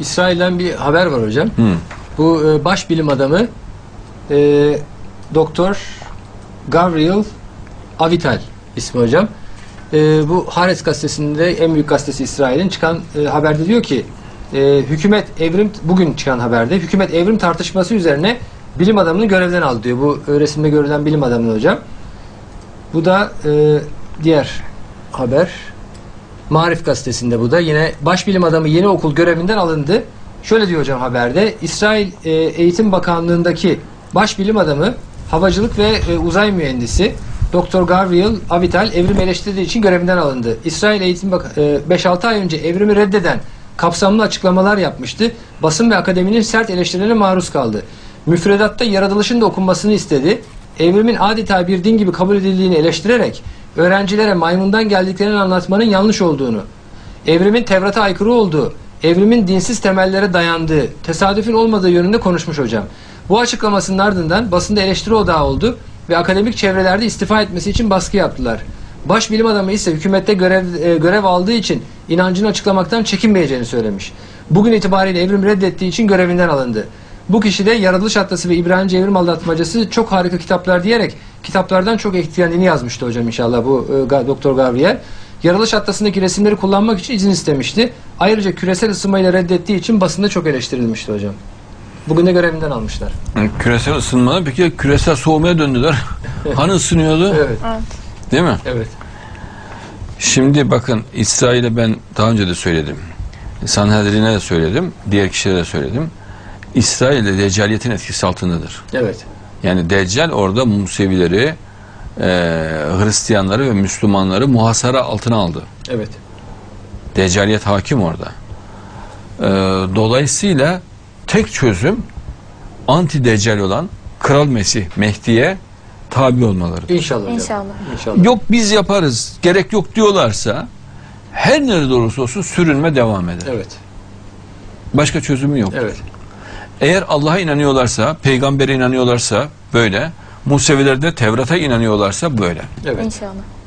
İsrail'den bir haber var hocam. Hı. Bu e, baş bilim adamı e, Doktor Gabriel Avital ismi hocam. E, bu Haaretz gazetesinde en büyük gazetesi İsrail'in çıkan e, haberde diyor ki e, hükümet evrim bugün çıkan haberde hükümet evrim tartışması üzerine bilim adamını görevden aldı diyor. Bu e, resimde görülen bilim adamı hocam. Bu da e, diğer haber. Marif gazetesinde bu da yine başbilim adamı yeni okul görevinden alındı. Şöyle diyor hocam haberde. İsrail e, Eğitim Bakanlığındaki başbilim adamı havacılık ve e, uzay mühendisi Dr. Gabriel Avital evrimi eleştirdiği için görevinden alındı. İsrail Eğitim Bak e, 5-6 ay önce evrimi reddeden kapsamlı açıklamalar yapmıştı. Basın ve akademinin sert eleştirilerine maruz kaldı. Müfredatta yaratılışın da okunmasını istedi. Evrimin adeta bir din gibi kabul edildiğini eleştirerek öğrencilere maymundan geldiklerini anlatmanın yanlış olduğunu, evrimin Tevrat'a aykırı olduğu, evrimin dinsiz temellere dayandığı, tesadüfün olmadığı yönünde konuşmuş hocam. Bu açıklamasının ardından basında eleştiri odağı oldu ve akademik çevrelerde istifa etmesi için baskı yaptılar. Baş bilim adamı ise hükümette görev, e, görev aldığı için inancını açıklamaktan çekinmeyeceğini söylemiş. Bugün itibariyle evrim reddettiği için görevinden alındı. Bu kişi de Yaratılış Atlası ve İbranice Evrim Aldatmacası çok harika kitaplar diyerek kitaplardan çok etkilendiğini yazmıştı hocam inşallah bu e, Doktor Gabriel. Yaratılış Atlası'ndaki resimleri kullanmak için izin istemişti. Ayrıca küresel ısınmayla reddettiği için basında çok eleştirilmişti hocam. Bugün de görevinden almışlar. Yani Küresel ısınma peki küresel soğumaya döndüler. hani ısınıyordu? Evet, Değil mi? evet. Şimdi bakın İsrail'e ben daha önce de söyledim. Sanhedrin'e de söyledim. Diğer kişilere de söyledim. İsrail'de deccaliyetin etkisi altındadır. Evet. Yani Deccal orada Musevileri, e, Hristiyanları ve Müslümanları muhasara altına aldı. Evet. Deccaliyet hakim orada. E, dolayısıyla tek çözüm anti-deccal olan Kral Mesih, Mehdi'ye tabi olmaları. İnşallah. İnşallah. İnşallah. Yok biz yaparız, gerek yok diyorlarsa her nerede olursa olsun sürünme devam eder. Evet. Başka çözümü yok. Evet. Eğer Allah'a inanıyorlarsa, peygambere inanıyorlarsa böyle, Musevilerde Tevrat'a inanıyorlarsa böyle. Evet. İnşallah.